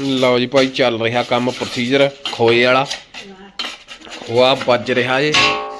ਲਓ ਜੀ ਭਾਈ ਚੱਲ ਰਿਹਾ ਕੰਮ ਪ੍ਰੋਸੀਜਰ ਖੋਏ ਵਾਲਾ। ਖੋਆ ਵੱਜ ਰਿਹਾ ਏ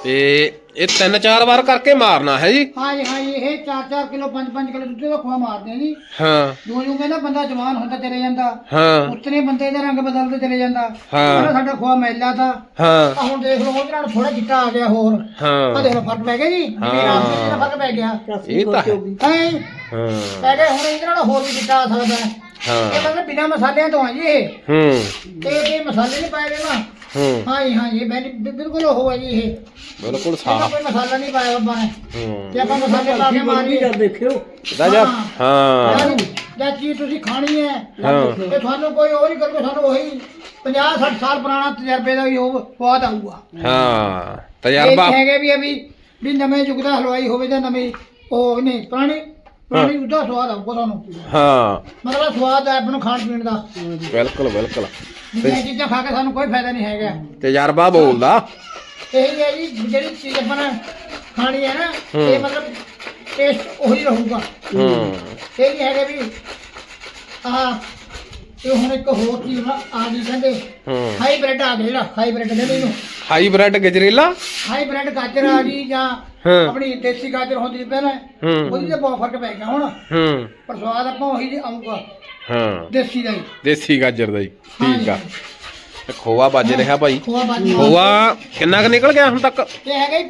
ਤੇ ਇਹ ਤਿੰਨ ਚਾਰ ਵਾਰ ਕਰਕੇ ਮਾਰਨਾ ਹੈ ਜੀ। ਹਾਂ ਜੀ ਹਾਂ ਜੀ ਇਹ 4-4 ਕਿਲੋ 5-5 ਕਿਲੋ ਦੁੱਧ ਦਾ ਖੋਆ ਮਾਰਦੇ ਆ ਜੀ। ਹਾਂ। ਜੋ ਜੋ ਕਹਿੰਦਾ ਬੰਦਾ ਜਵਾਨ ਹੁੰਦਾ ਚਲੇ ਜਾਂਦਾ। ਹਾਂ। ਉਤਨੇ ਬੰਦੇ ਦਾ ਰੰਗ ਬਦਲਦੇ ਚਲੇ ਜਾਂਦਾ। ਹਾਂ। ਸਾਡਾ ਖੋਆ ਮੈਲਾ ਤਾਂ ਹਾਂ। ਆ ਹੁਣ ਦੇਖ ਲਓ ਉਹਦੇ ਨਾਲ ਥੋੜਾ ਚਿੱਟਾ ਆ ਗਿਆ ਹੋਰ। ਆ ਹਾਂ ਦੇਖ ਲਓ ਫ਼ਰਕ ਪੈ ਗਿਆ ਜੀ। ਰਾਤ ਜਿਹੜਾ ਫ਼ਰਕ ਪੈ ਗਿਆ। ਇਹ ਤਾਂ ਹੈ। ਹੈ? ਹਾਂ। ਪੈ ਗਿਆ ਹੁਣ ਇਹਦੇ ਨਾਲ ਹੋਰ ਵੀ ਚਿੱਟਾ ਆ ਸਕਦਾ। ਹੈ ਇਹ ਹਾਂ ਮਤਲਬ ਬਿਨਾ ਮਸਾਲਿਆਂ ਤੋਂ ਆ ਜੀ ਇਹ। ਹੂੰ। ਤੇ ਇਹ ਮਸਾਲੇ ਨਹੀਂ ਪਾਏ ਗਏ ਨਾ ਹੂੰ। ਹਾਂ ਜੀ ਹਾਂ ਜੀ ਬੈਨੀ- ਬਿ- ਬਿਲਕੁਲ ਉਹ ਹੈ ਜੀ ਇਹ। ਬਿਲਕੁਲ ਇਹਦਾ ਸਾਫ਼। ਕੋਈ ਮਸਾਲਾ ਨਹੀਂ ਪਾਇਆ ਬਾਬਾ ਨੇ। ਹੂੰ। ਜੇ ਆਪਾਂ ਮਸਾਲੇ ਪਾ ਕੇ ਮਾਰੀਏ। ਦੇਖਿਓ। ਦਾ ਜਾ ਹਾਂ। ਜਾਂ ਚੀਜ਼ ਤੁਸੀਂ ਖਾਣੀ ਹੈ ਹਾਂ। ਤੇ ਤੁਹਾਨੂੰ ਕੋਈ ਉਹ ਨਹੀਂ ਕਰੂਗਾ ਸਾਨੂੰ ਉਹੀ 50 60 ਸਾਲ ਪੁਰਾਣਾ ਤਜਰਬੇ ਦਾ ਹੀ ਉਹ ਸਵਾਦ ਆਊਗਾ। ਹਾਂ ਇਹ ਤਜਰਬਾ ਹੈਗੇ ਵੀ ਅਭੀ ਵੀ ਨਵੇਂ ਯੁੱਗ ਦਾ ਹਲਵਾਈ ਹੋਵੇ ਜਾਂ ਨਵੇਂ ਉਹ ਨਹੀਂ ਪੁਰਾਣੀ ਪੁਰਾਣੀ ਉਹਦਾ ਸਵਾਦ ਆਊਗਾ ਤੁਹਾਨੂੰ ਹਾਂ। ਮਤਲਬ ਸਵਾਦ ਹੈ ਆਪਣਾ ਖਾਣ ਪੀਣ ਦਾ। ਬਿਲਕੁਲ ਬਿਲਕੁਲ। ਇਹ ਚੀਜ਼ਾਂ ਖਾ ਕੇ ਸਾਨੂੰ ਕੋਈ ਫਾਇਦਾ ਨਹੀਂ ਹੈਗਾ। ਤਜਰਬਾ ਬੋਲਦਾ। ਇਹ ਹੈ ਜੀ ਜਿਹੜੀ ਚੀਜ਼ ਆਪਾਂ ਨੇ ਖਾਣੀ ਹੈ ਨਾ ਇਹ ਮਤਲਬ ਟੇਸਟ ਉਹੀ ਰਹੂਗਾ। ਹੂੰ। ਇਹ ਨਹੀਂ ਹੈਗਾ ਵੀ ਆ ਇਹ ਹੁਣ ਇੱਕ ਹੋਰ ਚੀਜ਼ ਨਾ ਆ ਗਈ ਕਹਿੰਦੇ ਹੂੰ। ਹਾਈਬ੍ਰਿਡ ਆ ਗਿਆ ਜਿਹੜਾ ਹਾਈਬ੍ਰਿਡ ਕਹਿੰਦੇ ਇਹਨੂੰ। ਹਾਈਬ੍ਰਿਡ ਗਜਰੇਲਾ? ਹਾਈਬ੍ਰਿਡ ਗਾਜਰ ਆ ਗਈ ਜਾਂ ਹਾਂ। ਆਪਣੀ ਦੇਸੀ ਗਾਜਰ ਹੁੰਦੀ ਸੀ ਪਹਿਲਾਂ ਹੂੰ। ਉਹਦੀ ਤੇ ਬਹੁਤ ਫ਼ਰਕ ਪੈ ਗਿਆ ਹੁਣ। ਹੂੰ। ਪਰ ਸਵਾਦ ਆਪਾਂ ਉਹੀ ਜਿਹਾ ਆਊਗਾ। ਹਾਂ। ਦੇਸੀ ਦਾ ਹੀ। ਦੇਸੀ ਗਾਜਰ ਦਾ ਹੀ। ਠੀਕ ਆ। ਤੇ ਖੋਆ ਵੱਜ ਰਿਹਾ ਭਾਈ। ਖੋਆ ਕਿੰਨਾ ਕੁ ਨਿਕਲ ਗਿਆ ਹੁਣ ਤੱਕ? ਤੇ ਹੈਗਾ ਹੀ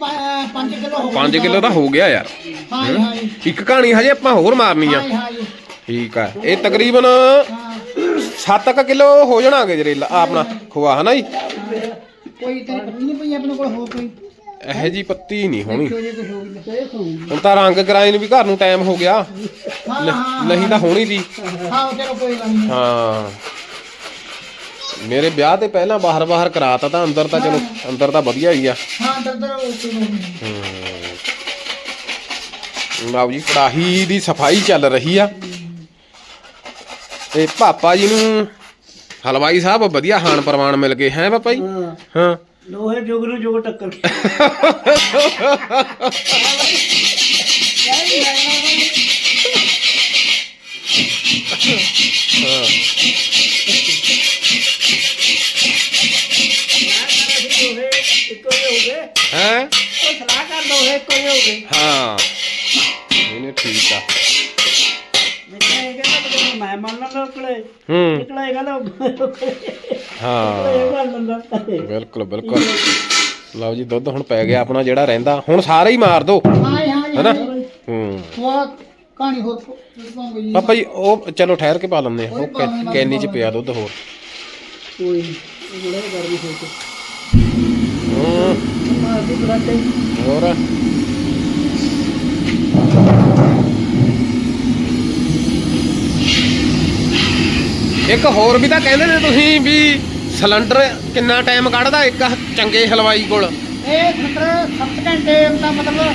5 ਕਿਲੋ ਹੋ 5 ਕਿਲੋ ਤਾਂ ਹੋ ਗਿਆ ਯਾਰ। ਹਾਂ। ਹਾਂ ਇੱਕ ਕਹਾਣੀ ਹਜੇ ਆਪਾਂ ਹੋਰ ਮਾਰਨੀ ਆ। ਹਾਂ ਠੀਕ ਆ। ਇਹ ਤਕਰੀਬਨ ਹਾਂ। 7 ਕਿਲੋ ਹੋ ਜਾਣਾ ਗਜਰੇਲਾ ਆ ਆਪਣਾ ਖੋਆ ਹਨਾ ਜੀ? ਕੋਈ ਪਤਨੀ ਨਹੀਂ ਪਈ ਆਪਣੇ ਕੋਲ ਹੋਰ ਕੋਈ? ਇਹੋ ਜੀ ਪੱਤੀ ਨਹੀਂ ਹੋਣੀ। ਕਿਉਂ ਜੇ ਕੁਝ ਹੋ ਗਿਆ ਹੁਣ ਤਾਂ ਰੰਗ ਕਰਾਏ ਨੂੰ ਵੀ ਘਰ ਨੂੰ ਟਾਈਮ ਹੋ ਗਿਆ। ਹਾਂ ਨਹੀਂ ਤਾਂ ਹੋਣੀ ਸੀ ਹਾਂ ਉਹ ਚਲੋ ਕੋਈ ਗੱਲ ਨਹੀਂ। ਹਾਂ। ਮੇਰੇ ਵਿਆਹ ਤੇ ਪਹਿਲਾਂ ਬਾਹਰ ਬਾਹਰ ਕਰਾਤਾ ਤਾਂ ਅੰਦਰ ਤਾਂ ਚਲੋ ਅੰਦਰ ਤਾਂ ਵਧੀਆ ਹੀ ਆ। ਹਾਂ ਉਹ ਲਓ ਜੀ ਕੜਾਹੀ ਦੀ ਸਫ਼ਾਈ ਚੱਲ ਰਹੀ ਆ। ਤੇ ਪਾਪਾ ਜੀ ਨੂੰ ਹਲਵਾਈ ਸਾਹਿਬ ਵਧੀਆ ਹਾਨ ਪ੍ਰਮਾਣ ਮਿਲ ਗਏ ਹੈ ਪਾਪਾ ਜੀ? ਹਾਂ। ਹਾਂ। ਲੋਹੇ ਜੁਗ ਨੂੰ ਜੁਗ ਟੱਕਰ ਹਾਂ। ਹਾਂ ਇਹਨੇ ਠੀਕ ਆ। ਮੈਂ ਮੰਨ ਲੋਕਲੇ ਹੂੰ। ਇਹ ਹਾਂ। ਬਿਲਕੁਲ ਬਿਲਕੁਲ। ਲਓ ਜੀ ਦੁੱਧ ਹੁਣ ਪੈ ਗਿਆ ਆਪਣਾ ਜਿਹੜਾ ਰਹਿੰਦਾ। ਹੁਣ ਸਾਰਾ ਹੀ ਮਾਰ ਦੋ। ਹਾਂ ਹਾਂ ਜੀ, ਹੈਨਾ? ਹਾਂ। ਜੀ। ਹੂੰ ਖੋਆ ਕਹਾਣੀ ਹੋਰ ਪਾਉਂਗੇ ਜੀ। ਪਾਪਾ ਜੀ ਉਹ ਚਲੋ ਠਹਿਰ ਕੇ ਪਾ ਲੈਂਦੇ ਆ। ਉਹ ਕੈ- ਕੈਨੀ ਚ ਪਿਆ ਦੁੱਧ ਹੋਰ। ਕੋਈ ਇਹ ਬੜਾ ਗਰਮੀ ਹੋ ਕੇ। ਹੂੰ। ਮਾਰ ਦੀ ਬਰਾਤੇ। ਹੋਰ? ਇੱਕ ਹੋਰ ਵੀ ਤਾਂ ਕਹਿੰਦੇ ਨੇ ਤੁਸੀਂ ਵੀ ਸਿਲੰਡਰ ਕਿੰਨਾ ਟਾਈਮ ਕੱਢਦਾ? ਇੱਕ ਚੰਗੇ ਹਲਵਾਈ ਕੋਲ। ਇਹ ਖਤਰ 7 ਘੰਟੇ ਦਾ ਮਤਲਬ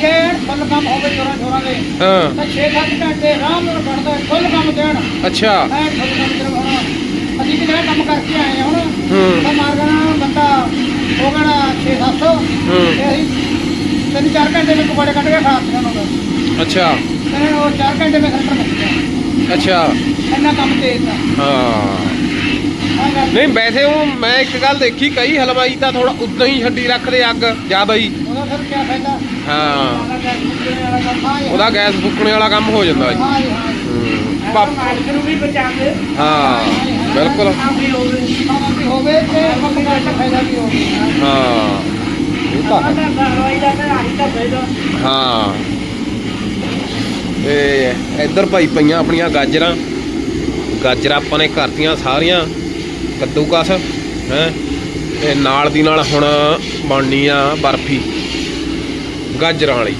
ਜੇ ਫੁੱਲ ਕੰਮ ਹੋਵੇ ਜੋਰਾਂ ਜੋਰਾਂ ਦੇ ਹਾਂ। ਤਾਂ 6-7 ਘੰਟੇ ਆਰਾਮ ਨਾਲ ਕੱਢਦਾ ਫੁੱਲ ਕੰਮ ਦੇਣ। ਅੱਛਾ। ਐ ਫੁੱਲ ਕੰਮ ਹੁਣ। ਅਸੀਂ ਵੀ ਜਿਹੜਾ ਕੰਮ ਕਰਕੇ ਆਏ ਹੁਣ ਹੂੰ। ਤਾਂ ਮਾਰ ਗਣਾ ਬੰਦਾ ਹੋ ਗਣਾ 6-700 ਹੂੰ। ਤੇ ਅਸੀਂ ਤਿੰਨ ਚਾਰ ਘੰਟੇ ਵਿੱਚ ਪਕੌੜੇ ਕੱਢ ਕੇ ਖਾ ਸਕਦੇ ਹਾਂ ਅੱਛਾ। ਤੇ ਉਹ 4 ਘੰਟੇ ਵਿੱਚ ਖਤਰ ਮੁੱਕ ਗਿਆ। ਅੱਛਾ। ਇੰਨਾ ਕੰਮ ਤੇਜ਼ ਹਾਂ। ਗੱਲ ਨਹੀਂ ਵੈਸੇ ਉਹ ਮੈਂ ਇੱਕ ਗੱਲ ਦੇਖੀ ਕਈ ਹਲਵਾਈ ਤਾਂ ਥੋੜਾ ਉਦਾਂ ਹੀ ਛੱਡੀ ਰੱਖਦੇ ਅੱਗ ਜ਼ਿਆਦਾ ਹੀ ਉਹਦਾ ਫਿਰ ਕੀ ਫਾਇਦਾ? ਹਾਂ। ਉਹਦਾ ਗੈਸ ਮੁੱਕਣੇ ਵਾਲਾ ਕੰਮ ਹਾਂ ਜੀ, ਉਹਦਾ ਗੈਸ ਫੁੱਕਣੇ ਵਾਲਾ ਕੰਮ ਹੋ ਜਾਂਦਾ ਜੀ। ਹਾਂ ਜੀ, ਹਾਂ ਜੀ। ਹੂੰ। ਪਾਪ- ਮਾਲਕ ਨੂੰ ਵੀ ਬਚਾਵੇ ਹਾਂ ਬਿਲਕੁਲ। ਆਪ ਵੀ ਹੋਵੇ ਕੰਮ ਵੀ ਹੋਵੇ ਤੇ ਕੰਮ ਦਾ ਫਾਇਦਾ ਵੀ ਹੋਵੇ। ਹਾਂ। ਇਹ ਤਾਂ ਹੈ। ਸਾਡਾ ਘਰਵਾਈ ਦਾ ਤਾਂ ਆਹੀ ਤਾਂ ਫਾਇਦਾ। ਹਾਂ। ਤੇ ਇੱਧਰ ਭਾਈ ਪਈਆਂ ਆਪਣੀਆਂ ਗਾਜਰਾਂ। ਗਾਜਰਾਂ ਆਪਾਂ ਨੇ ਕਰਤੀਆਂ ਸਾਰੀਆਂ ਕੱਦੂਕਸ ਹੈ ਤੇ ਨਾਲ ਦੀ ਨਾਲ ਹੁਣ ਬਣਨੀ ਆ ਬਰਫੀ ਗਾਜਰਾਂ ਵਾਲੀ।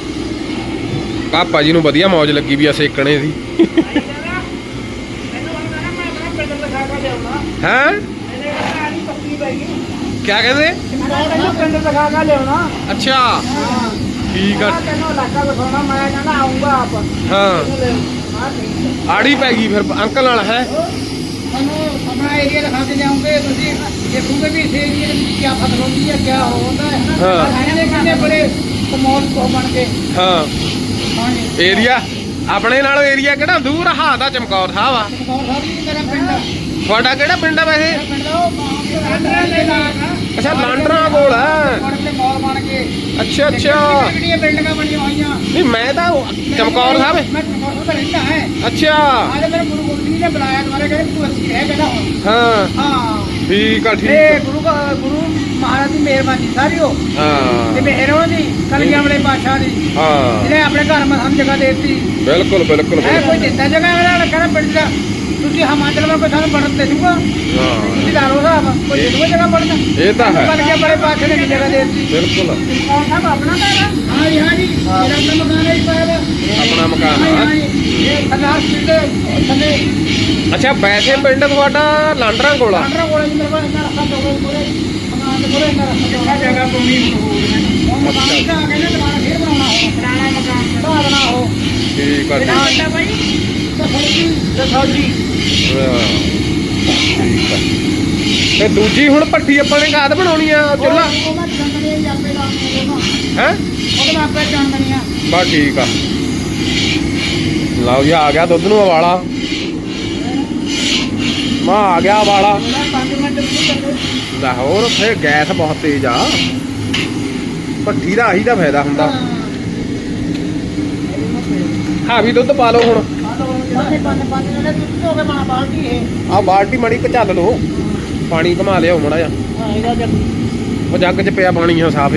ਪਾਪਾ ਜੀ ਨੂੰ ਵਧੀਆ ਮੌਜ ਲੱਗੀ ਵੀ ਆ ਸੇਕਣੇ ਦੀ। ਕੇ ਹੈ? ਕਹਿੰਦਾ ਕਿਆ ਕਹਿੰਦੇ? ਮੈਂ ਕਹਿੰਦਾ ਪਿੰਡ ਦਿਖਾ ਕੇ ਲਿਆਉਣਾ। ਅੱਛਾ। ਠੀਕ ਆ। ਮੈਂ ਤੈਨੂੰ ਇਲਾਕਾ ਦਿਖਾਉਣਾ ਮੈਂ ਕਹਿੰਦਾ ਆਉਂਗਾ ਆਪ। ਹਾਂ। ਹਾਂ ਠੀਕ ਆੜੀ ਪੈ ਗਈ ਫਿਰ ਅੰਕਲ ਨਾਲ ਹੈ? ਤੁਹਾਨੂੰ ਆਪਣਾ ਏਰੀਆ ਦਿਖਾ ਕੇ ਲਿਆਉਂਗੇ ਤੁਸੀਂ ਦੇਖੋਗੇ ਵੀ ਇਸ ਏਰੀਆ ਦੇ ਵਿੱਚ ਕੀ ਫਸਲ ਹੁੰਦੀ ਹੈ ਕੀ ਹੁੰਦਾ ਹੈ ਹਾਂ। ਕਿੰਨੇ ਕਿੰਨੇ ਬੜੇ ਕਮੌਲ ਕੋ ਬਣ ਕੇ ਹਾਂ। ਹਾਂਜੀ। ਏਰੀਆ ਆਪਣੇ ਨਾਲ ਏਰੀਆ ਕਿਹੜਾ ਦੂਰ ਆ? ਹਾ ਦਾ ਚਮਕੌਰ ਸਾਹਿਬ ਆ। ਕਮੌਲ ਸਾਹਿਬ ਜੀ ਮੇਰਾ ਪਿੰਡ ਤੁਹਾਡਾ ਕਿਹੜਾ ਪਿੰਡ ਆ ਵੈਸੇ? ਆ ਅੱਛਾ ਲਾਂਡਰਾਂ ਕੋਲ ਆ ਬੜੇ ਬੜੇ ਮੌਲ ਬਣ ਕੇ ਅੱਛਾ ਅੱਛਾ। ਕਿਹੜੀਆਂ ਬਿਲਡਿੰਗਾਂ ਬਣੀਆਂ ਹੋਈਆਂ। ਨਹੀਂ ਮੈਂ ਤਾਂ ਚਮਕੌਰ ਸਾਹਿਬ ਮੈਂ ਚਮਕੌਰ ਸਾਹਿਬ ਦਾ ਰਹਿੰਦਾ ਹੈ। ਅੱਛਾ। ਆਲੇ ਮੇਰੇ ਗੁਰੂ ਗੋਬਿੰਦ ਸਿੰਘ ਨੇ ਬੁਲਾਇਆ ਦੁਆਰੇ ਕਹਿੰਦੇ ਤੂੰ ਅਸੀਂ ਰਹਿ ਕਹਿੰਦਾ ਹਾਂ। ਹਾਂ। ਠੀਕ ਆ ਠੀਕ ਇਹ। ਗੁਰੂ ਗੁਰੂ ਮਹਾਰਾਜ ਦੀ ਮਿਹਰਬਾਨੀ ਸਾਰੀ ਹੋ। ਤੇ ਹਾਂ ਮਿਹਰ ਉਹਦੀ ਕਲਗੀਆਂ ਵਾਲੇ ਪਾਤਸ਼ਾਹ ਦੀ ਹਾਂ। ਜਿਹਨੇ ਆਪਣੇ ਘਰ ਮੈਂ ਸਾਨੂੰ ਜਗ੍ਹਾ ਦਿੱਤੀ। ਬਿਲਕੁਲ ਬਿਲਕੁਲ ਹੈ ਕੋਈ ਦਿੱਤਾ ਜਗ੍ਹਾ ਵਾਲਾ ਲੱਗਣਾ ਪਿੰਡ ਦਾ। ਤੁਸੀਂ ਹਿਮਾਚਲ ਵਿੱਚ ਕੋਈ ਸਾਨੂੰ ਬਣਨ ਦੇ ਦੂਗਾ ਹਾਂ। ਤੁਸੀਂ ਲਾ ਲਓ ਸਾਹਿਬ ਕੋਈ ਦੇ ਦੂਗਾ ਜਗ੍ਹਾ ਬਣਨ ਇਹ ਤਾਂ ਹੈ। ਬਣ ਗਿਆ ਬੜੇ ਪਾਤਸ਼ਾਹ ਨੇ ਜਗ੍ਹਾ ਦੇ ਦਿੱਤੀ। ਬਿਲਕੁਲ। ਕੌਣ ਸਾਹਿਬ ਆਪਣਾ ਘਰ ਆ ਹਾਂ ਜੀ ਹਾਂ। ਜੀ ਮੇਰਾ ਆਪਣਾ ਮਕਾਨ ਹੈ ਇਸ ਪਾਇਆ ਆਪਣਾ ਮਕਾਨ ਹਾਂ। ਆ ਜੀ, ਹਾਂ ਜੀ। ਇਹ ਸਰਦਾਰ ਸਿੰਘ ਦੇ ਥੱਲੇ। ਅੱਛਾ ਵੈਸੇ ਪਿੰਡ ਤੁਹਾਡਾ ਲਾਂਡਰਾਂ ਕੋਲ ਆ? ਆਂਡਰਾ ਕੋਲ ਜੀ ਮੇਰੇ ਕੋਲ ਇੰਨਾ ਰੱਖਾ ਦੋ ਕੋਲੇ। ਮਕਾਨ ਦੇ ਕੋਲੇ ਇੰਨਾ ਰੱਖਾ ਦੋ ਜਗ੍ਹਾ ਪਾਉਣੀ ਹੋ ਮਕਾਨ ਦਾ ਕਹਿੰਦੇ ਦੁਬਾਰਾ ਫੇਰ ਬਣਾਉਣਾ। ਹੋ ਪੁਰਾਣਾ ਮਕਾਨ। ਬਣਾਉਣਾ ਹੋ ਠੀਕ ਆ ਠੀਕ ਨਾ ਆ। ਅੱਡਾ ਬਾਈ ਤੇ ਸੌਜੀ। ਠੀਕ ਆ ਤੇ ਦੂਜੀ ਹੁਣ ਭੱਠੀ ਆਪਾਂ ਨੇ ਕਾਦ ਬਣਾਉਣੀ ਆ ਚੁੱਲਾ ਉਹ ਮੈਂ ਚੰਦਨੀ ਆਪੇ ਦਾ ਉਹਦੇ ਹੈ? ਬਸ ਠੀਕ ਆ। ਲਓ ਜੀ ਆ ਗਿਆ ਦੁੱਧ ਨੂੰ ਉਬਾਲਾ। ਮਾ ਆ ਗਿਆ ਉਹਦਾ 5 ਮਿੰਟ ਲਾਹੌਰ ਗੈਸ ਬਹੁਤ ਤੇਜ਼ ਆ। ਭੱਠੀ ਦਾ ਆਹੀ ਦਾ ਫਾਇਦਾ ਹੁੰਦਾ। ਹਾਂ। ਵੀ ਦੁੱਧ ਪਾ ਲਓ ਹੁਣ। ਦੁੱਧ ਕੇ ਬਾਲਟੀ ਇਹ। ਆ ਬਾਲਟੀ ਮੜੀ ਘਚਲ ਲਓ ਪਾਣੀ ਘਮਾ ਲਿਆਓ ਮੜਾ ਜਾ ਹਾਂ ਇਹਦਾ ਜੱਗ। ਉਹ ਜੱਗ 'ਚ ਪਿਆ ਪਾਣੀ ਆ ਸਾਫ਼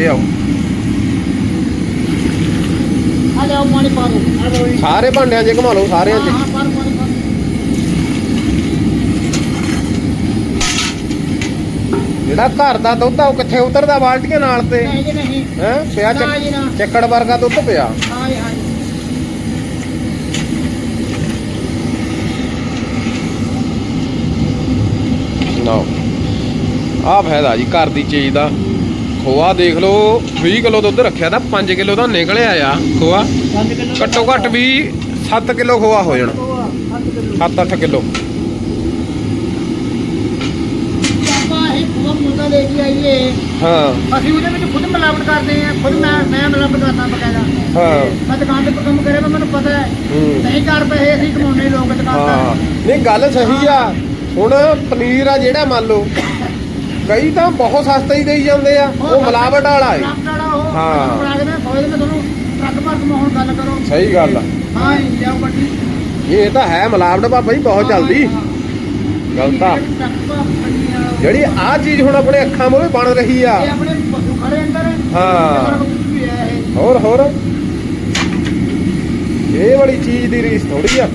ਆ ਲਿਆਓ ਪਾਣੀ ਪਾ ਦੋ ਆ ਲਓ ਜੀ। ਸਾਰੇ ਭਾਂਡਿਆਂ 'ਚ ਘਮਾ ਲਓ ਸਾਰਿਆਂ 'ਚ ਹਾਂ। ਹਾਂ ਪਾ ਦਿਓ, ਪਾਣੀ ਪਾ ਦਿਓ। ਜਿਹੜਾ ਘਰ ਦਾ ਦੁੱਧ ਆ ਉਹ ਕਿੱਥੇ ਉਤਰਦਾ ਬਾਲਟੀਆਂ ਨਾਲ ਤੇ? ਨਹੀਂ ਜੀ ਨਹੀਂ। ਹੈ ਪਿਆ ਨਾ ਜੀ, ਨਾ। ਚੱਕ- ਚੱਕੜ ਵਰਗਾ ਦੁੱਧ ਪਿਆ। ਹਾਂ ਜੀ ਹਾਂ ਲਓ ਆ ਫਾਇਦਾ ਜੀ ਘਰ ਦੀ ਚੀਜ਼ ਦਾ। ਖੋਆ ਦੇਖ ਲਓ 20 ਕਿਲੋ ਦੁੱਧ ਰੱਖਿਆ ਤਾਂ 5 ਕਿਲੋ ਤਾਂ ਨਿਕਲਿਆ ਆ ਖੋਆ। 5 ਕਿਲੋ ਘੱਟੋ ਘੱਟ ਵੀ 7 ਕਿਲੋ ਖੋਆ ਹੋ ਜਾਣਾ। 7 7-8 ਕਿਲੋ। ਹਾਂ। ਅਸੀਂ ਉਹਦੇ ਵਿੱਚ ਖੁਦ ਮਿਲਾਵਟ ਕਰਦੇ ਆ ਖੁਦ ਮੈਂ ਮੈਂ ਮਿਲਾਵਟ ਕਰਦਾ ਬਕਾਇਦਾ। ਹਾਂ। ਮੈਂ ਦੁਕਾਨ ਤੇ ਕੰਮ ਕਰਿਆ ਮੈਨੂੰ ਪਤਾ ਹੈ। ਨਹੀਂ ਘਰ ਪੈਸੇ ਅਸੀਂ ਕਮਾਉਣੇ ਲੋਕ ਦੁਕਾਨ ਹਾਂ। ਨਹੀਂ ਗੱਲ ਸਹੀ ਆ। ਹੁਣ ਪਨੀਰ ਆ ਜਿਹੜਾ ਮੰਨ ਲਓ ਕਈ ਤਾਂ ਬਹੁਤ ਸਸਤਾ ਹੀ ਦੇਈ ਜਾਂਦੇ ਆ ਉਹ ਮਿਲਾਵਟ ਵਾਲਾ ਹਾਂ। ਕਰੋ। ਸਹੀ ਗੱਲ ਆ। ਹਾਂ ਇਹ ਤਾਂ ਹੈ ਮਿਲਾਵਟ ਬਾਬਾ ਜੀ ਬਹੁਤ ਚੱਲਦੀ। ਗਲਤ ਆ। ਜਿਹੜੀ ਆ ਚੀਜ਼ ਹੁਣ ਆਪਣੇ ਅੱਖਾਂ ਮੂਹਰੇ ਬਣ ਰਹੀ ਆ। ਹਾਂ। ਹੈ ਹੋਰ ਹੋਰ। ਇਹ ਵਾਲੀ ਚੀਜ਼ ਦੀ ਰੀਸ ਥੋੜੀ ਆ।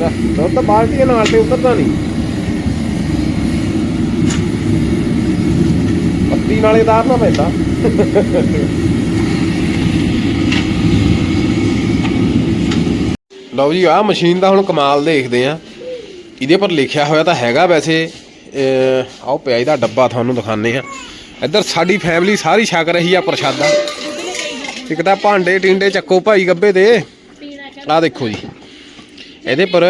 ਲੈ, ਦੁੱਧ ਬਾਲਟੀਆਂ ਨਾਲ ਤੇ ਉਤਰਦਾ ਨਹੀਂ। ਪੱਤੀ ਨਾਲੇ ਤਾਰਨਾ ਪੈਂਦਾ। ਲਓ ਜੀ ਆਹ ਮਸ਼ੀਨ ਦਾ ਹੁਣ ਕਮਾਲ ਦੇਖਦੇ ਆ ਇਹਦੇ ਪਰ ਲਿਖਿਆ ਹੋਇਆ ਤਾਂ ਹੈਗਾ ਵੈਸੇ। ਆਓ ਪਿਆ ਇਹਦਾ ਡੱਬਾ ਤੁਹਾਨੂੰ ਦਿਖਾਣੇ ਆ ਇੱਧਰ ਸਾਡੀ ਫੈਮਿਲੀ ਸਾਰੀ ਛਕ ਰਹੀ ਆ ਪ੍ਰਸ਼ਾਦਾ। ਇੱਕ ਤਾਂ ਭਾਂਡੇ ਟਿੰਡੇ ਚੱਕੋ ਭਾਈ ਗੱਬੇ ਦੇ। ਆਹ ਦੇਖੋ ਜੀ। ਇਹਦੇ ਪਰ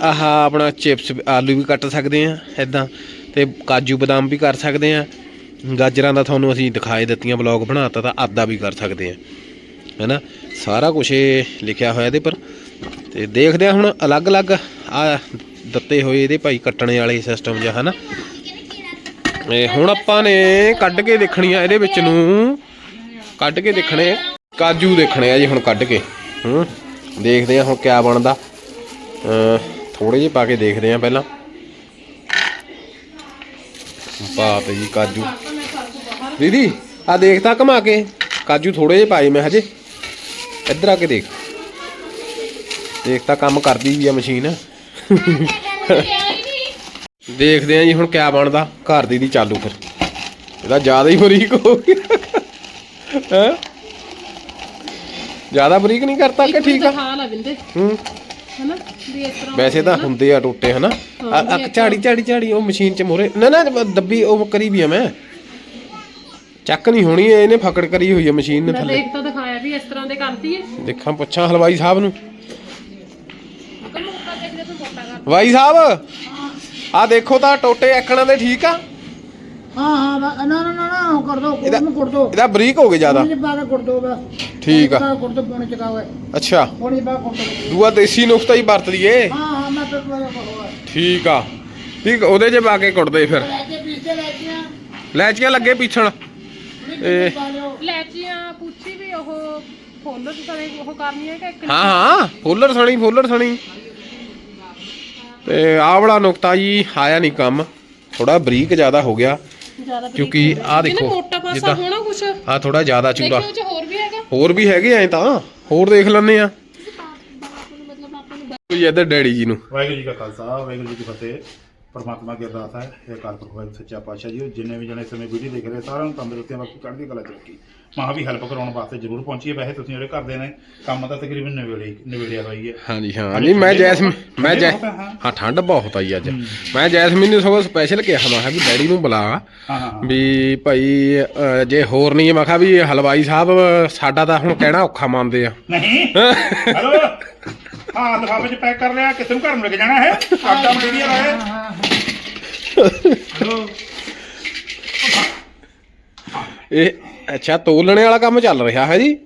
ਆਹ ਆਪਣਾ ਚਿਪਸ, ਆਲੂ ਵੀ ਕੱਟ ਸਕਦੇ ਆ ਇਦਾਂ ਤੇ ਕਾਜੂ ਬਦਾਮ ਵੀ ਕਰ ਸਕਦੇ ਆ ਗਾਜਰਾਂ ਦਾ ਤੁਹਾਨੂੰ ਅਸੀਂ ਦਿਖਾਏ ਦਿੱਤੀਆਂ ਬਲੌਗ ਬਣਾਤਾ ਤਾਂ ਆਦਾ ਵੀ ਕਰ ਸਕਦੇ ਆ ਹੈਨਾ? ਸਾਰਾ ਕੁਝ ਇਹ ਲਿਖਿਆ ਹੋਇਆ ਇਹਦੇ ਪਰ। ਤੇ ਦੇਖਦੇ ਆ ਹੁਣ ਅਲੱਗ-ਅਲੱਗ ਆ ਦਿੱਤੇ ਹੋਏ ਇਹਦੇ ਭਾਈ ਕੱਟਣੇ ਵਾਲੇ ਸਿਸਟਮ ਜਿਹਾ, ਹਨਾ? ਇਹ ਹੁਣ ਆਪਾਂ ਨੇ ਕੱਢ ਕੇ ਦੇਖਣੀ ਆ ਇਹਦੇ ਵਿੱਚ ਨੂੰ। ਕੱਢ ਕੇ ਦੇਖਣੇ, ਕਾਜੂ ਦੇਖਣੇ ਆ ਜੀ ਹੁਣ ਕੱਢ ਕੇ। ਹੂੰ? ਦੇਖਦੇ ਆ ਹੁਣ ਕਿਆ ਬਣਦਾ। ਥੋੜੇ ਜਿਹੇ ਪਾ ਕੇ ਦੇਖਦੇ ਆ ਪਹਿਲਾਂ। ਪਾ ਤੇ ਜੀ ਕਾਜੂ। ਦੀਦੀ ਆ ਦੇਖ ਤਾਂ ਘਮਾ ਕੇ। ਕਾਜੂ ਥੋੜੇ ਜਿਹੇ ਪਾਏ ਮੈਂ ਹਜੇ। ਇੱਧਰ ਆ ਕੇ ਦੇਖ। ਦੇਖ ਤਾਂ ਕੰਮ ਕਰਦੀ ਵੀ ਆ ਮਸ਼ੀਨ। ਦੇਖਦੇ ਆ ਜੀ ਹੁਣ ਕਿਆ ਬਣਦਾ। ਘਰ ਦੀ ਦੀ ਚਾਲੂ ਫਿਰ। ਇਹਦਾ ਜ਼ਿਆਦਾ ਹੀ ਬਰੀਕ ਹੋ ਗਿਆ। ਹੈ? ਜ਼ਿਆਦਾ ਬਰੀਕ ਨਹੀਂ ਕਰਤਾ ਕਿ ਠੀਕ ਆ? ਹਾਲ ਆ ਬਿੰਦੇ। ਹੂੰ। ਹਨਾ? ਵੀ ਇਸ ਤਰ੍ਹਾਂ ਵੈਸੇ ਤਾਂ ਹੁੰਦੇ ਆ ਟੋਟੇ ਹਨਾ? ਆ ਆ ਝਾੜੀ ਝਾੜੀ ਝਾੜੀ ਉਹ ਮਸ਼ੀਨ 'ਚ ਮੋਰੇ ਨਾ ਨਾ ਦੱਬੀ ਉਹ ਕਰੀ ਵੀ ਆ ਮੈਂ। ਚੱਕ ਨਹੀਂ ਹੋਣੀ ਇਹਨੇ ਫਕੜ ਕਰੀ ਹੋਈ ਆ ਮਸ਼ੀਨ ਨੇ ਮੈਂ ਥੱਲੇ। ਦੇਖ ਤਾਂ ਦਿਖਾਇਆ ਵੀ ਇਸ ਤਰ੍ਹਾਂ ਦੇ ਕਰਦੀ ਏ। ਦੇਖਾਂ ਪੁੱਛਾਂ ਹਲਵਾਈ ਸਾਹਿਬ ਨੂੰ। ਹਲਵਾਈ ਸਾਹਿਬ ਆ ਦੇਖੋ ਤਾਂ ਟੋਟੇ ਐਕਣਾ ਦੇ ਠੀਕ ਆ। ਹਾਂ ਹਾਂ ਬਸ- ਨਾ ਨਾ ਨਾ ਨਾ ਉਹ ਕਰ ਦੋ ਇਹਦਾ- ਕੋਲ ਨੂੰ ਕਰ ਦੋ। ਇਹਦਾ ਬਰੀਕ ਹੋ ਗਏ ਜ਼ਿਆਦਾ। ਪਾਣੀ ਪਾ ਕੇ ਕਰ ਦੋ ਬਸ। ਠੀਕ ਆ। ਕਰ ਦੋ ਪਾਣੀ ਚਕਾ ਹੋਇਆ ਅੱਛਾ। ਪਾਣੀ ਪਾ ਕੇ ਕਰ ਦੋ। ਦੂਆ ਦੇਸੀ ਨੁਕਤਾ ਹੀ ਵਰਤ ਲਈਏ। ਹਾਂ ਹਾਂ ਮੈਂ ਤਾਂ ਪਾ ਕੇ ਠੀਕ ਆ। ਠੀਕ ਉਹਦੇ 'ਚ ਪਾ ਕੇ ਕੁੱਟਦੇ ਫਿਰ। ਲੈ ਕੇ ਪੀਸੇ ਲੈ ਕੇ ਆ ਲੈਚੀਆਂ ਲੱਗੇ ਪੀਛਣ। ਇਹ ਪਾ ਲਿਓ। ਲੈਚੀਆਂ ਪੁੱਛੀ ਵੀ ਉਹ ਫੋਲਰ ਸਾਰੇ ਉਹ ਕਰਨੀ ਹੈ ਕਿ ਇੱਕ ਹਾਂ ਹਾਂ ਫੁੱਲਰ ਸਣੀ ਫੁੱਲਰ ਸਣੀ ਤੇ ਆਹ ਵਾਲਾ ਨੁਕਤਾ ਜੀ ਆਇਆ ਨਹੀਂ ਕੰਮ। ਥੋੜਾ ਬਰੀਕ ਜ਼ਿਆਦਾ ਹੋ ਗਿਆ। ਜ਼ਿਆਦਾ ਬਰੀਕ ਕਿਉਂਕਿ। ਆਹ ਇਹਨੇ ਦੇਖੋ, ਮੋਟਾ ਪਾਸਾ ਜਿੱਦਾਂ- ਹੋਣਾ ਕੁਛ। ਆ ਥੋੜਾ ਜ਼ਿਆਦਾ ਚੂੜਾ ਦੇਖਿਓ ਚ ਹੋਰ ਵੀ ਹੈਗਾ। ਹੋਰ ਵੀ ਹੈਗੇ ਐ ਤਾਂ? ਹੋਰ ਦੇਖ ਲੈਣੇ ਆ। ਕੋਈ ਇੱਧਰ ਡੈਡੀ ਜੀ ਨੂੰ। ਵਾਹਿਗੁਰੂ ਜੀ ਕਾ ਖਾਲਸਾ ਵਾਹਿਗੁਰੂ ਜੀ ਕੀ ਫਤਿਹ। ਪਰਮਾਤਮਾ ਕੀ ਅਰਦਾਸ ਹੈ। ਇਹ ਅਕਾਲ ਪੁਰਖ ਵਾਹਿਗੁਰੂ ਸੱਚਾ ਪਾਤਸ਼ਾਹ ਜੀ ਜਿੰਨੇ ਵੀ ਜਣੇ ਇਸ ਸਮੇਂ ਵੀਡੀਓ ਦੇਖ ਰਹੇ ਸਾਰਿਆਂ ਨੂੰ ਤੰਦਰੁਸਤੀਆਂ ਬਾਕੀ ਚੜ੍ਹਦੀ ਕਲਾ ਚ ਰੱਖੀ। ਮਾਂ ਵੀ ਹੈਲਪ ਕਰਾਉਣ ਵਾਸਤੇ ਜ਼ਰੂਰ ਪਹੁੰਚੀਏ ਵੈਸੇ ਤੁਸੀਂ ਜਿਹੜੇ ਕਰਦੇ ਨੇ ਕੰਮ ਤਾਂ ਤਕਰੀਬਨ ਨਿਬੇੜੇ ਨਿਬੇੜਿਆ ਹੋਈ ਹੈ ਹਾਂਜੀ ਹਾਂ। ਨਹੀਂ ਮੈਂ ਜੈਸਮੀਨ ਮੈਂ ਜੈ ਬਹੁਤ ਹੈ, ਹਾਂ। ਹਾਂ ਠੰਡ ਬਹੁਤ ਆਈ ਅੱਜ। ਮੈਂ ਜੈਸਮੀਨ ਨੂੰ ਸਗੋਂ ਸਪੈਸ਼ਲ ਕਿਹਾ ਮੈਂ ਕਿਹਾ ਵੀ ਡੈਡੀ ਨੂੰ ਬੁਲਾ। ਹਾਂ ਹਾਂ ਵੀ ਭਾਈ ਜੇ ਹੋਰ ਨਹੀਂ ਮੈਂ ਕਿਹਾ ਵੀ ਹਲਵਾਈ ਸਾਹਿਬ ਸਾਡਾ ਤਾਂ ਹੁਣ ਕਹਿਣਾ ਔਖਾ ਮੰਨਦੇ ਆ। ਨਹੀਂ। ਹੈਲੋ। ਹਾਂ ਲਿਫਾਫੇ ਚ ਪੈਕ ਕਰ ਲਿਆ ਕਿੱਥੇ ਨੂੰ ਘਰ ਨੂੰ ਲੈ ਕੇ ਜਾਣਾ ਹੈ? ਸਾਡਾ ਮਟੀਰੀਅਲ ਹੈ। ਹੈਲੋ ਇਹ ਅੱਛਾ ਤੋਲਣੇ ਵਾਲਾ ਕੰਮ ਚੱਲ ਰਿਹਾ ਹੈ ਜੀ।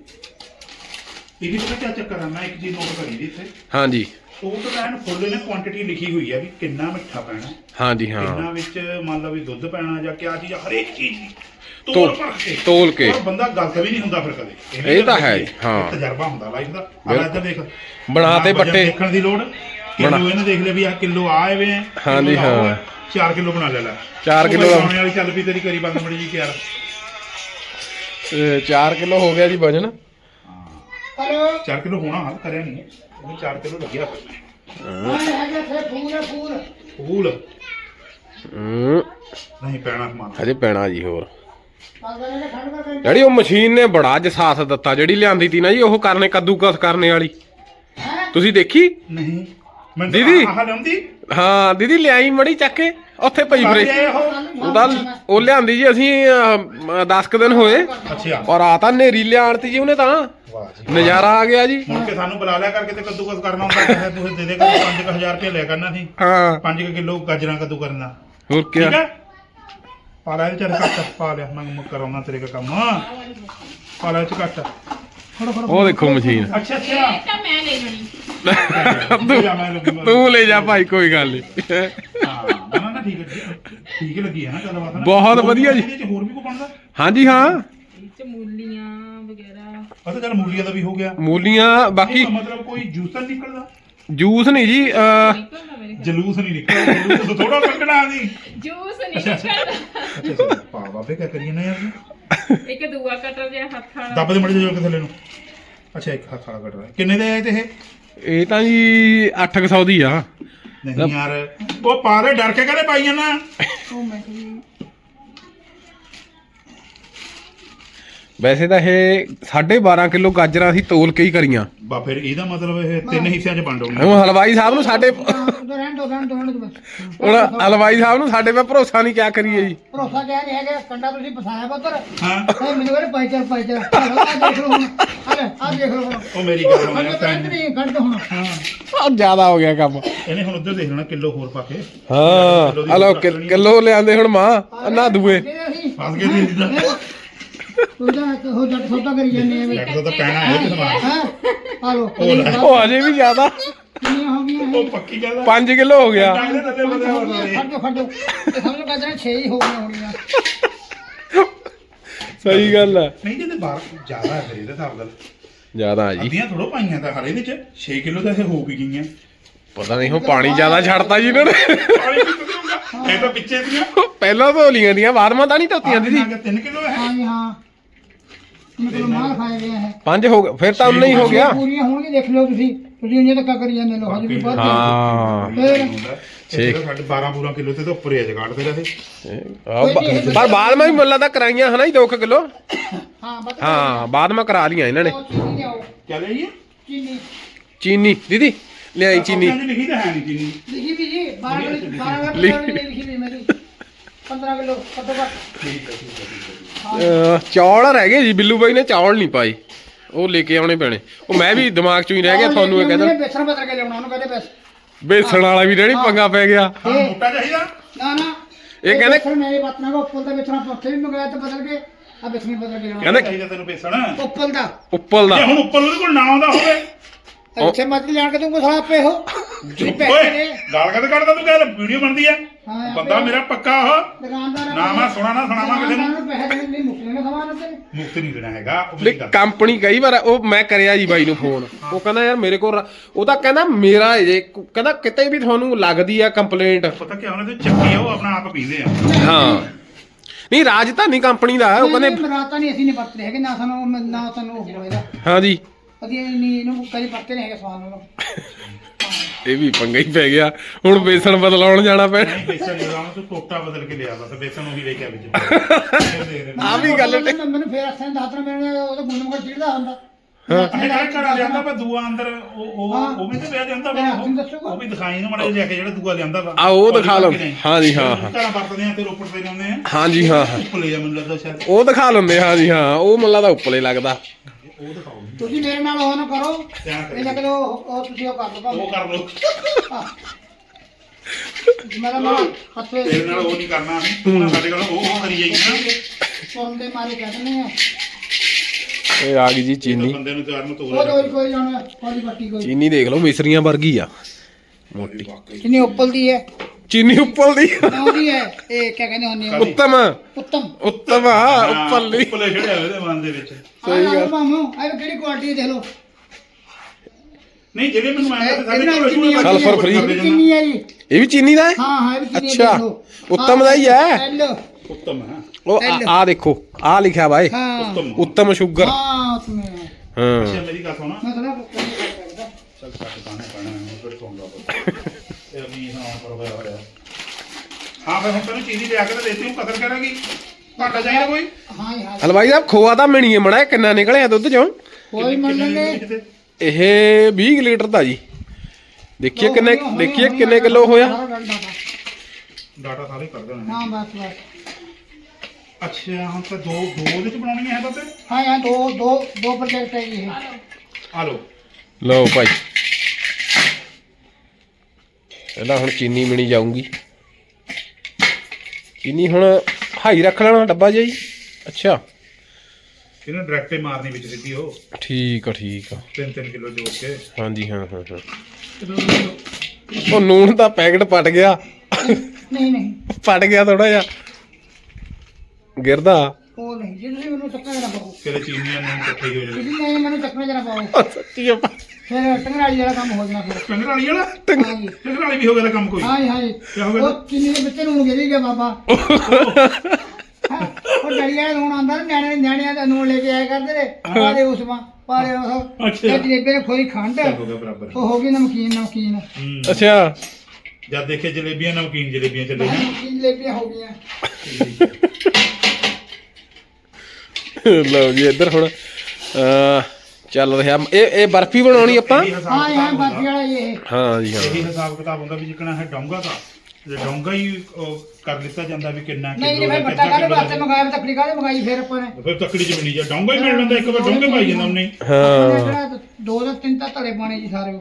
ਇਹ ਵੀ ਪਤਾ ਕੀ ਚੱਕਰ ਹੈ ਮੈਂ ਇੱਕ ਚੀਜ਼ ਨੋਟ ਕਰੀ ਦੀ ਇੱਥੇ। ਹਾਂਜੀ। ਉਹ ਤਾਂ ਐਨ ਫੁੱਲ ਨੇ ਕੁਆਂਟੀਟੀ ਲਿਖੀ ਹੋਈ ਹੈ ਵੀ ਕਿੰਨਾ ਮਿੱਠਾ ਪੈਣਾ। ਹਾਂਜੀ ਹਾਂ। ਇਹਨਾਂ ਵਿੱਚ ਮੰਨ ਲਓ ਵੀ ਦੁੱਧ ਪੈਣਾ ਜਾਂ ਕਿਆ ਚੀਜ਼ ਆ, ਹਰੇਕ ਚੀਜ਼ ਤੋਲ- ਤੋਲ ਪਰਖ ਕੇ। ਤੋਲ ਕੇ। ਔਰ ਬੰਦਾ ਗਲਤ ਵੀ ਨਹੀਂ ਹੁੰਦਾ ਫਿਰ ਕਦੇ। ਵੀ ਇਹ ਤਾਂ ਦੇਖੀਏ, ਹੈ, ਹਾਂ। ਤਜਰਬਾ ਹੁੰਦਾ ਲਾਈਫ ਦਾ। ਆ ਬਿਲਕੁਲ। ਇੱਧਰ ਦੇਖ। ਬਣਾ ਤੇ ਨਾ ਵਜਨ ਪੱਟੇ। ਦੇਖਣ ਦੀ ਲੋੜ। ਬਣਾ। ਕਿਲੋ ਇਹਨੇ ਦੇਖ ਲਿਆ ਵੀ ਆ ਕਿਲੋ ਆਏ ਵੇ ਆ ਹਾਂਜੀ, ਹਾਂ। 4 ਕਿਲੋ ਬਣਾ ਲੈ ਲੈ। ਚਾਰ ਉਹ ਕਿੱਲੋ ਦਾ- ਬਣਾਉਣੇ ਵਾਲੀ ਚੱਲ ਪਈ ਤੇਰੀ ਕਰੀ ਬੰਦ ਮੜੀ ਜੀ ਯਾਰ 4 ਕਿਲੋ ਹੋ ਗਿਆ ਜੀ ਵਜਨ। ਹਲੋ 4 ਕਿਲੋ ਹੋਣਾ ਹਲ ਕਰਿਆ ਨਹੀਂ। ਉਹ 4 ਕਿਲੋ ਲੱਗਿਆ ਆਏ ਹੈਗਾ ਥੇ ਫੂਲ ਆ, ਫੂਲ। ਫੂਲ? ਹੂੰ। ਨਹੀਂ ਪੈਣਾ ਸਮਾਨ। ਹਜੇ ਪੈਣਾ ਜੀ ਹੋਰ। ਜਿਹੜੀ ਉਹ ਮਸ਼ੀਨ ਨੇ ਬੜਾ ਅੱਜ ਸਾਥ ਦਿੱਤਾ ਜਿਹੜੀ ਲਿਆਂਦੀ ਤੀ ਨਾ ਜੀ ਉਹ ਕਰਨੇ ਕੱਦੂਕਸ ਕਰਨੇ ਵਾਲੀ। ਹੈ? ਤੁਸੀਂ ਦੇਖੀ? ਨਹੀਂ। ਦੀਦੀ। ਆਹ ਹਾਂ ਦੀਦੀ ਲਿਆਈ ਮੜੀ ਚੱਕ ਕੇ ਉੱਥੇ ਪਈ ਫਰੇ ਉਹਦਾ ਉਹ? ਲਿਆਂਦੀ ਜੀ ਅਸੀਂ 10 ਕੁ ਦਿਨ ਹੋਏ। ਅੱਛਾ। ਔਰ ਆ ਤਾਂ ਨੇਰੀ ਲਿਆਣਤੀ ਜੀ ਉਹਨੇ ਤਾਂ। ਵਾਹ ਜੀ ਨਜ਼ਾਰਾ ਆ ਗਿਆ ਜੀ। ਮੁੜ ਕੇ ਸਾਨੂੰ ਬੁਲਾ ਲਿਆ ਕਰਕੇ ਤੇ ਕੱਦੂਕਸ ਕਰਨਾ ਹੁੰਦਾ ਹੈ ਤੁਸੀਂ ਦੇ ਦੇ ਕਰ 5000 ਰੁਪਏ ਲਿਆ ਕਰਨਾ ਸੀ। ਹਾਂ। 5 ਕਿਲੋ ਗਾਜਰਾਂ ਕੱਦੂ ਕਰਨਾ। ਹੋਰ ਠੀਕ ਕੀ ਹੈ ਪਾ ਲੈ ਇਹ ਚ ਕੱਟ ਪਾ ਲਿਆ। ਮੈਂ ਮੈਂ ਕਰਾਉਣਾ ਤੇਰੇ ਕਾ ਕੰਮ। ਪਾ ਲੈ ਇਹ ਚ ਕੱਟ। ਫੜੋ ਫੜੋ। ਉਹ ਦੇਖੋ ਮਸ਼ੀਨ। ਅੱਛਾ ਅੱਛਾ। ਇਹ ਤਾਂ ਮੈਂ ਲੈ ਜਾਣੀ ਲੱਗੂਗਾ। ਤੂੰ ਲੈ ਜਾ ਭਾਈ ਕੋਈ ਗੱਲ ਨਹੀਂ ਹਾਂ ਨਾ ਨਾ, ਠੀਕ ਹੈ ਜੀ। ਠੀਕ ਲੱਗੀ ਹੈ ਨਾ ਗੱਲਬਾਤ ਨਾ। ਬਹੁਤ ਵਧੀਆ ਜੀ। ਇਹਦੇ ਚ ਹੋਰ ਵੀ ਕੋ ਬਣਦਾ? ਹਾਂਜੀ ਹਾਂ। ਇਹ ਚ ਮੂਲੀਆਂ ਵਗੈਰਾ। ਪਤਾ ਚੱਲ ਮੂਲੀਆਂ ਦਾ ਵੀ ਹੋ ਗਿਆ। ਮੂਲੀਆਂ ਬਾਕੀ ਇਹਦਾ ਮਤਲਬ ਕੋਈ ਜੂਸ ਤਾਂ ਨੀ ਨਿਕਲਦਾ? ਜੂਸ ਨਹੀਂ ਜੀ ਅਹ, ਨਿਕਲਦਾ ਮੇਰੇ ਜਲੂਸ ਨਹੀਂ ਨਿਕਲਦਾ ਜਲੂਸ ਥੋੜਾ ਕੱਢਣਾ ਨਹੀਂ ਜੂਸ ਨਹੀਂ ਨਿਕਲਦਾ। ਅੱਛਾ ਪਾ ਬਾਬੇ ਕਿਆ ਕਰੀਏ ਨਾ ਯਾਰ? ਇੱਕ ਦੂਆ ਕਟਰ ਜਿਹਾ ਹੱਥ ਵਾਲਾ। ਦੱਬ ਦੇ ਮੜੇ ਜੋ ਥੱਲੇ ਨੂੰ। ਅੱਛਾ ਇੱਕ ਹੱਥ ਵਾਲਾ ਕੱਢ ਰਿਹਾ ਕਿੰਨੇ ਦੇ ਆਏ ਤੇ ਇਹ? ਇਹ ਤਾਂ ਜੀ 800 ਦੀ ਆ। ਨਹੀਂ ਯਾਰ ਉਹ ਪਾ ਦੇ ਡਰ ਕੇ ਕਹਦੇ ਪਾਈ ਜਾਣਾ ਵੈਸੇ ਤਾਂ ਇਹ 12.5 ਕਿਲੋ ਗਾਜਰਾਂ ਅਸੀਂ ਤੋਲ ਕੇ ਹੀ ਕਰੀਆਂ। ਬਾ ਫਿਰ ਇਹਦਾ ਮਤਲਬ ਇਹ ਤਿੰਨ ਹਿੱਸਿਆਂ 'ਚ ਵੰਡ ਹੋਣੀ ਹੁਣ ਹਲਵਾਈ ਸਾਹਿਬ ਨੂੰ ਸਾਡੇ ਰਹਿਣ ਦੋ ਰਹਿਣ ਦੋ ਰਹਿਣ ਦੋ ਬਸ। ਹੁਣ ਹਲਵਾਈ ਸਾਹਿਬ ਨੂੰ ਸਾਡੇ 'ਤੇ ਭਰੋਸਾ ਨਹੀਂ ਕਿਆ ਕਰੀਏ ਜੀ। ਭਰੋਸਾ ਕਿਹਾ ਨਹੀਂ ਹੈਗਾ ਕੰਡਾ ਤੁਸੀਂ ਫਸਾਇਆ ਪੁੱਤਰ ਹਾਂ। ਮੈਨੂੰ ਕਹਿੰਦੇ ਪਾਈ ਚੱਲ ਪਾਈ ਚੱਲ। ਆ ਦੇਖ ਲਓ ਹੁਣ। ਆ ਦੇਖ ਲਓ ਹੁਣ। ਉਹ ਮੇਰੀ ਗੱਲ ਕੰਡ ਕੰਡ ਤੈਨੂੰ- ਨਹੀਂ ਕੰਡ ਹੁਣ। ਹਾਂ। ਬਹੁਤ ਜ਼ਿਆਦਾ ਹੋ ਗਿਆ ਕੰਮ। ਇਹਨੇ ਹੁਣ ਉੱਧਰ ਦੇਖ ਲੈਣਾ ਕਿਲੋ ਹੋਰ ਪਾ ਕੇ। ਹਾਂ ਹਲੋ ਕਿਲੋ ਲਿਆਂਦੇ ਹੁਣ ਮਾਂ ਨਾ ਦੂਏ। ਫਸ ਗਏ ਸੀ ਇਹਦਾ ਉਹਦਾ ਹੋ ਜੱਟ ਸੌਦਾ ਕਰੀ ਜਾਂਦੇ ਆ ਲੱਗ ਤਾਂ ਪੈਣਾ ਹੈ ਤੇ ਸਮਾਨ। ਹੈ? ਆ ਲੋ ਉਹ ਲੈ। ਉਹ ਅਜੇ ਵੀ ਜ਼ਿਆਦਾ। ਕਿੰਨੀਆਂ ਹੋ ਗਈਆਂ ਉਹ ਪੱਕੀ ਗੱਲ ਆ। 5 ਕਿਲੋ ਹੋ ਗਿਆ। ਟੰਗ ਦੇ ਥੱਲੇ ਬੰਦੇ ਹੋਰ ਸਾਰੇ ਖੜ ਜਾ ਖੜ ਜਾ ਇਹ ਸਮਝ ਲਓ ਕਹਿੰਦੇ 6 ਹੀ ਹੋ ਗਈਆਂ ਹੋਣੀਆਂ। ਸਹੀ ਗੱਲ ਆ। ਨਹੀਂ ਜਿਹਦੇ ਬਾਹਰ ਜ਼ਿਆਦਾ ਹੈ ਫਿਰ ਇਹਦੇ ਹਿਸਾਬ ਨਾਲ। ਜ਼ਿਆਦਾ ਜੀ। ਅੱਧੀਆਂ ਥੋੜੋ ਪਾਈਆਂ ਤਾਂ ਹਰੇ ਵਿੱਚ। 6 ਕਿਲੋ ਤਾਂ ਇਹ ਹੋ ਵੀ ਗਈਆਂ। ਪਤਾ ਨਹੀਂ ਹੁਣ ਪਾਣੀ ਜ਼ਿਆਦਾ ਛੱਡਤਾ ਜੀ ਇਹਨਾਂ ਨੇ। ਪਾਣੀ ਇਹ ਤਾਂ ਪਿੱਛੇ ਦੀਆਂ। ਪਹਿਲਾਂ ਧੋ ਲੀਆਂ ਦੀਆਂ ਬਾਦਮਾਂ ਤਾਂ ਨਹੀਂ ਧੋਤੀਆਂ ਦੀਦੀ। 3 ਕਿਲੋ ਹੈ। ਹਾਂ ਜੀ ਹਾਂ। ਮਤਲਬ ਮਾਲ ਖਾਇਆ ਗਿਆ ਹੈ। ਪੰਜ ਹੋ ਗਏ ਫਿਰ ਤਾਂ ਉਨਾ ਹੀ ਹੋ ਗਿਆ? ਪੂਰੀਆਂ ਹੋਣਗੀਆਂ ਦੇਖ ਲਓ ਤੁਸੀਂ। ਤੁਸੀਂ ਇੰਨੇ ਤੱਕ ਕਰੀ ਜਾਂਦੇ ਲੋ ਹਜੇ ਵੀ ਬਹੁਤ ਹਾਂ। ਠੀਕ ਸਾਡੇ 12 ਪੂਰਾ ਕਿਲੋ ਤੇ ਤਾਂ ਉੱਪਰ ਹੀ ਅਜ ਕੱਢਦੇ ਰਹੇ ਆਹ ਬ- ਪਰ ਬਾਅਦ ਮੈਂ ਵੀ ਮੁੱਲਾ ਤਾਂ ਕਰਾਈਆਂ ਹਨਾ ਜੀ 2 ਕਿਲੋ। ਹਾਂ ਬਸ ਹਾਂ ਬਾਅਦ ਮੈਂ ਕਰਾ ਲੀਆਂ ਇਹਨਾਂ ਨੇ। ਉਹ ਚੀਨੀ ਲਿਆਓ। ਕਿਆ ਲਈ ਚੀਨੀ। ਚੀਨੀ ਦੀਦੀ ਲਿਆਈ ਚੀਨੀ। ਲਿਖੀ ਤਾਂ ਹੈ ਨਹੀਂ ਚੀਨੀ। ਲਿਖੀ ਵੀ ਜੀ 12 ਕਿਲੋ 12 ਕਿਲੋ ਲਿਖੀ। ਵੀ ਮੇਰੀ 15 ਕਿਲੋ ਘੱਟੋ ਘੱਟ। ਠੀਕ ਹੈ ਠੀਕ ਹੈ ਅਹ ਚੌਲ ਰਹਿ ਗਏ ਜੀ ਬਿੱਲੂ ਬਾਈ ਨੇ ਚੌਲ ਨਹੀਂ ਪਾਏ। ਉਹ ਲੈ ਕੇ ਆਉਣੇ ਪੈਣੇ। ਉਹ ਮੈਂ ਵੀ ਦਿਮਾਗ ਚੋਂ ਹੀ ਰਹਿ ਗਿਆ ਤੁਹਾਨੂੰ ਇਹ ਕਹਿੰਦਾ। ਬੇਸਣ ਬਦਲ ਕੇ ਲਿਆਉਣਾ ਉਹਨੂੰ ਕਹਿੰਦੇ ਬਸ ਬੇਸਣ ਵਾਲਾ ਵੀ ਡੈਡੀ ਪੰਗਾ ਪੈ ਗਿਆ। ਹਾਂ। ਮੋਟਾ ਚਾਹੀਦਾ? ਨਾ ਨਾ। ਇਹ ਕਹਿੰਦੇ ਬੇਸਣ ਮੇਰੇ ਬਾਤ ਨਾ ਉੱਪਰ ਦਾ ਬੇਸਣ ਆਪਾਂ ਉੱਥੇ ਵੀ ਮੰਗਾਇਆ ਤਾਂ ਬਦਲ ਕੇ ਆ ਬੇਸਣ ਬਦਲ ਕੇ ਲਿਆਉਣਾ। ਕਹਿੰਦੇ ਚਾਹੀਦਾ ਤੈਨੂੰ ਬੇਸਣ? ਉੱਪਰ ਦਾ। ਉੱਪਲ ਜੇ ਦਾ ਹੁਣ ਉੱਪਰ ਉਹਦੇ ਕੋਲ ਨਾ ਆਉਂਦਾ ਹੋਵੇ ਇੱਥੇ ਮੱਝ ਲਿਆ ਕੇ ਦੂੰਗਾ ਸਾਲਾ ਆਪੇ ਜਿਹੜੇ ਪੈਸੇ ਓਏ ਨੇ। ਗਾਲ ਕਦ ਕੱਢਦਾ ਤੂੰ ਗੱਲ ਵੀਡੀਓ ਬਣਦੀ ਆ। ਹਾਂ, ਬੰਦਾ ਮੇਰਾ ਪੱਕਾ ਉਹ। ਦੁਕਾਨਦਾਰ ਨਾ ਮੈਂ ਸੁਣਾ ਨਾ ਸੁਣਾਵਾਂ ਕਿਸੇ ਨੂੰ। ਨੂੰ ਪੈਸੇ ਦੇਣ ਨਹੀਂ ਮੁੱਕਣੇ ਸਮਾਨ ਤੇ ਮੁਕਤ ਨਹੀਂ ਦੇਣਾ ਹੈਗਾ ਉਹ ਮੇਰੀ ਗੱਲ ਕੰਪਨੀ ਕਈ ਵਾਰ ਉਹ ਮੈਂ ਕਰਿਆ ਜੀ ਬਾਈ ਨੂੰ ਫੋਨ। ਉਹ ਕਹਿੰਦਾ ਯਾਰ ਮੇਰੇ ਕੋਲ ਰ- ਉਹ ਤਾਂ ਕਹਿੰਦਾ ਮੇਰਾ ਹੈ ਜੇ। ਕਹਿੰਦਾ ਕਿਤੇ ਵੀ ਤੁਹਾਨੂੰ ਲੱਗਦੀ ਆ ਕੰਪਲੇਂਟ। ਪਤਾ ਕੀ ਉਹਨੇ ਤੇ ਚੱਕੀ ਆ ਉਹ ਆਪਣਾ ਆਪ ਪੀਂਦੇ ਆ। ਹਾਂ। ਨਹੀਂ ਰਾਜਧਾਨੀ ਕੰਪਨੀ ਦਾ ਹੈ, ਉਹ ਕਹਿੰਦੇ ਮਰਾਤਾ ਨਹੀਂ ਅਸੀਂ ਨਹੀਂ ਵਰਤਦੇ ਹੈਗੇ ਨਾ ਸਾਨੂੰ ਨਾ ਸਾਨੂੰ ਉਹ ਹੋਏਗਾ। ਹਾਂ ਜੀ। ਅਸੀਂ ਨਹੀਂ ਇਹਨੂੰ ਕਦੀ ਵਰਤੇ ਨਹੀਂ ਹੈਗੇ ਸਮਾਨ ਨੂੰ ਇਹ ਵੀ ਪੰਗਾ ਹੀ ਪੈ ਗਿਆ। ਹੁਣ ਬੇਸਣ ਬਦਲਾਉਣ ਜਾਣਾ ਪੈਣਾ। ਬੇਸਣ ਨਹੀਂ ਰਾਮ ਤੂੰ ਟੋਟਾ ਬਦਲ ਕੇ ਲਿਆ ਬਸ ਬੇਸਣ ਉਹੀ ਲੈ ਕੇ ਆ ਵਿੱਚ। ਆ ਵੀ ਗੱਲ ਮੈਂ- ਮੈਨੂੰ ਫੇਰ ਅਸਾਂ ਦੱਸ ਰਿਹਾ ਮੇਰੇ ਉਹਦਾ ਗੁੰਨਮ ਕਰ ਚਿੜਦਾ ਹੁੰਦਾ। ਅਰੇ ਕਿਹੜਾ ਘੜਾ ਲਿਆਂਦਾ ਵਾ ਦੂਆ ਅੰਦਰ ਉਹ ਉਹ ਵੀ ਤੇ ਜਾਂਦਾ ਉਹ। ਵੀ ਦਿਖਾਈ ਨਾ ਮੜੇ ਕੇ ਜਿਹੜਾ ਦੂਆ ਲਿਆਂਦਾ ਵਾ। ਆ, ਉਹ ਦਿਖਾ ਲਓ। ਹਾਂ ਜੀ, ਹਾਂ, ਹਾਂ। ਘੜਾ ਵਰਤਦੇ ਆ ਤੇ ਰੋਪੜ ਤੇ ਜਾਂਦੇ ਆ। ਹਾਂ ਜੀ ਹਾਂ ਹਾਂ। ਉੱਪਲੇ ਆ ਮੈਨੂੰ ਲੱਗਦਾ ਸ਼ਾਇਦ। ਉਹ ਦਿਖਾ ਲੈਂਦੇ ਹਾਂ ਜੀ ਹਾਂ। ਉਹ ਮੱਲਾ ਦਾ ਉੱਪਲੇ ਲੱਗਦਾ। ਉਹ ਦਿਖਾਓ। ਤੁਸੀਂ ਮੇਰੇ ਨਾਲ ਉਹ ਨਾ ਕਰੋ। ਧਿਆਨ ਇਹ ਕਰਿਓ। ਲੱਗਦਾ ਉਹ ਉਹ ਤੁਸੀਂ ਉਹ ਕਰ ਦੋ ਉਹ ਕਰ ਲਓ। ਮੇਰਾ ਨਾਲ ਹੱਥੇ। ਤੇਰੇ ਨਾਲ ਉਹ ਨਹੀਂ ਕਰਨਾ। ਤੂੰ ਸਾਡੇ ਕੋਲ ਉਹ ਉਹ ਕਰੀ ਜਾਈ ਨਾ। ਸੁਣ ਦੇ ਮਾਰੇ ਕਹਿ ਦਿੰਦੇ ਆ। ਇਹ ਆ ਗਈ ਜੀ ਚੀਨੀ। ਬੰਦੇ ਨੂੰ ਚਾਰ ਨੂੰ ਤੋੜ ਉਹ ਕੋਈ ਕੋਈ ਜਾਣਾ ਕੋਈ ਬੱਟੀ ਕੋਈ। ਚੀਨੀ ਦੇਖ ਲਓ ਮਿਸਰੀਆਂ ਵਰਗੀ ਆ। ਮੋਟੀ। ਕਿੰਨੀ ਉੱਪਲ ਦੀ ਹੈ। ਚੀਨੀ ਉੱਪਲ ਦੀ। ਉਹਦੀ ਹੈ ਇਹ ਕਿਆ ਕਹਿੰਦੇ ਹੁੰਦੇ ਆ? ਉੱਤਮ। ਉੱਤਮ। ਉੱਤਮ ਆ ਉੱਪਲ ਦੀ। ਉੱਪਲੇ ਛੜਿਆ ਉਹਦੇ ਮਨ ਦੇ ਵਿੱਚ। ਸਹੀ ਗੱਲ। ਮਾਮੂ ਇਹ ਕਿਹੜੀ ਕੁਆਲਿਟੀ ਦੇਖ ਲਓ। ਨਹੀਂ ਜਿਹੜੇ ਮੈਨੂੰ ਆਇਆ ਤੇ ਸਾਡੇ ਇਹਦੇ ਕੋਲ ਕਿੰਨੀ ਸ਼ੂਜ਼ Sulfur free। ਕਿੰਨੀ ਹੈ ਜੀ। ਇਹ ਵੀ ਚੀਨੀ ਦਾ ਹੈ? ਹਾਂ ਹਾਂ ਇਹ ਵੀ ਕਿੰਨੀ ਹੈ ਅੱਛਾ। ਉੱਤਮ ਦਾ ਹੀ ਹੈ। ਐਲ ਉੱਤਮ ਹੈ। ਉਹ ਆ- ਆ ਦੇਖੋ ਆ ਲਿਖਿਆ ਬਾਈ ਹਾਂ। ਉੱਤਮ। ਉੱਤਮ ਸ਼ੂਗਰ। ਹਾਂ ਉਤਮ ਹੈ। ਹਾਂ। ਅੱਛਾ ਮੇਰੀ ਗੱਲ ਸੁਣਾ। ਮੈਂ ਥੋੜਾ ਚੱਲ ਕੱਟ ਪਾਣੇ ਪਾਣਾ ਉਹ ਫਿਰ ਸੌਂਗਾ ਇਹ ਅਮੀ ਹਾਂ ਪਰ ਹੋਇਆ ਹੋਇਆ। ਹਾਂ ਫਿਰ ਹੁਣ ਤੈਨੂੰ ਚੀਨੀ ਲਿਆ ਕੇ ਤੇ ਦੇਤੀ ਹੂੰ ਕਦਰ ਕਰਾਂਗੀ? ਘਾਟਾ ਚਾਹੀਦਾ ਕੋਈ? ਹਾਂ ਜੀ, ਹਾਂ ਹਲਵਾਈ ਸਾਹਿਬ ਖੋਆ ਤਾਂ ਮਿਣੀਏ ਮੜਾ ਕਿੰਨਾ ਨਿਕਲਿਆ ਦੁੱਧ ਚੋਂ? ਕੋਈ ਮੰਨ ਕਿਤੇ? ਇਹ 20 ਕੁ ਲੀਟਰ ਦਾ ਜੀ। ਦੇਖੀਏ ਕਿੰਨੇ ਦੇਖੀਏ ਕਿੰਨੇ ਕਿਲੋ ਹੋਇਆ। ਡਾਟਾ ਸਾਰੇ ਕਰ ਦੇਣਾ ਹਾਂ ਬਸ ਬਸ। ਅੱਛਾ ਹੁਣ ਤਾਂ ਦੋ ਦੋ ਉਹਦੇ ਚ ਬਣਾਉਣੀਆਂ ਹੈ ਬਾਬੇ ਹਾਂ ਹਾਂ ਦੋ ਦੋ ਦੋ ਪ੍ਰੋਜੈਕਟ ਹੈ ਜੀ ਇਹ। ਆ ਲਓ। ਲਓ ਭਾਈ। ਪਹਿਲਾਂ ਹੁਣ ਚੀਨੀ ਮਿਣੀ ਜਾਊਂਗੀ। ਚੀਨੀ ਹੁਣ ਹਾਈ ਰੱਖ ਲੈਣਾ ਡੱਬਾ ਜਿਹਾ ਜੀ ਅੱਛਾ। ਇਹਨੂੰ ਡਾਇਰੈਕਟ ਹੀ ਮਾਰਨੀ ਵਿੱਚ ਸਿੱਧੀ ਉਹ। ਠੀਕ ਆ ਠੀਕ ਆ। 3-3 ਕਿਲੋ ਜੋੜ ਕੇ। ਹਾਂਜੀ ਹਾਂ ਹਾਂ ਹਾਂ। ਉਹ ਨੂਣ ਦਾ ਪੈਕਟ ਪਟ ਗਿਆ। ਨਹੀਂ ਨਹੀਂ। ਪਟ ਗਿਆ ਥੋੜਾ ਜਿਹਾ। ਗਿਰਦਾ। ਉਹ ਨਹੀਂ ਜੀ ਤੁਸੀਂ ਮੈਨੂੰ ਚੱਕਰ ਜਰਾ ਪਾਓ ਤੇਰੇ ਚੀਨੀਆਂ ਨੂੰ ਇਕੱਠੇ ਹੀ ਨਹੀਂ ਮੈਨੂੰ ਚੱਕਰ ਜਰਾ ਪਾਓ ਸੱਚੀ ਆ ਫਿਰ ਟੰਗਰਾਲੀ ਵਾਲਾ ਕੰਮ ਹੋ ਜਾਣਾ ਫਿਰ। ਟੰਗਰ ਵਾਲੀ? ਵਾਲਾ ਹਾਂ ਜੀ ਟੰਗਰ ਵਾਲੀ ਵੀ ਹੋ ਗਿਆ ਕੰਮ ਕੋਈ। ਹਾਂ ਕਿਆ ਗਿਆ? ਉਹ ਚੀਨੀ ਦੇ ਵਿੱਚ ਨੂੰ ਗਿਰੀ ਗਿਆ ਬਾਬਾ। ਹਾਂ, ਉਹ ਡੜੀ ਵਾਲਾ ਨੂਣ ਆਂਦਾ ਨਾ ਨਿਆਣੇ ਨਿਆਣਿਆਂ ਦਾ ਨੂਣ ਲੈ ਕੇ ਆਇਆ ਕਰਦੇ ਨੇ ਪਾਰੇ ਉਸਮਾ ਪਾਰੇ ਉਹ ਅੱਛਾ। ਤੇ ਜਲੇਬੀ ਨੇ ਖੋਈ ਖੰਡ। ਚੱਲ ਹੋ ਗਿਆ ਬਰਾਬਰ। ਉਹ ਹੋ ਗਈ ਨਮਕੀਨ ਨਮਕੀਨ। ਹੂੰ। ਅੱਛਾ। ਜਦ ਦੇਖੇ ਜਲੇਬੀਆਂ ਨਮਕੀਨ ਜਲੇਬੀਆਂ ਚੱਲੇ ਨਾ। ਨਮਕੀਨ ਜਲੇਬੀਆਂ ਹੋ ਗਈਆਂ। ਲਓ ਜੀ ਇੱਧਰ ਹੁਣ ਅਹ, ਚੱਲ ਰਿਹਾ। ਇਹ ਇਹ ਬਰਫੀ ਬਣਾਉਣੀ ਆਪਾਂ? ਇਹੀ ਹਿਸਾਬ ਹਾਂ ਹਾਂ ਕਿਤਾਬ ਬਾਕੀ ਹੁੰਦਾ। ਵਾਲਾ ਹੀ ਇਹ। ਹਾਂ ਜੀ ਹਾਂ। ਇਹੀ ਹਿਸਾਬ ਕਿਤਾਬ ਹੁੰਦਾ ਵੀ ਜਿਕਣਾ ਹੈ ਡੋਂਗਾ ਦਾ ਜੇ ਡੋਂਗਾ ਹੀ ਉਹ ਕਰ ਲਿੱਤਾ ਜਾਂਦਾ ਵੀ ਕਿੰਨਾ ਨਹੀਂ ਕਿਲੋ ਨਹੀਂ ਦਾ ਬੱਟਾ ਕਾਹਦੇ ਕਿੰਨਾ ਵਾਸਤੇ ਕਿਲੋ ਮੰਗਾਇਆ ਤਕੜੀ ਕਾਹਦੇ ਮੰਗਾਈ ਫਿਰ ਆਪਾਂ ਨੇ? ਫਿਰ ਤੱਕੜੀ ਚ ਮਿਲੀ ਜਾ ਡੋਂਗਾ ਹੀ ਮਿਲ ਜਾਂਦਾ ਇੱਕ ਵਾਰ ਡੋਂਗੇ ਪਾਈ ਜਾਂਦਾ ਉਹਨੇ। ਆਪਾਂ ਨੇ ਹਾਂ ਦੋ ਦੋ ਤਿੰਨ ਤਾਂ ਧੜੇ ਪਾਣੇ ਜੀ ਸਾਰੇ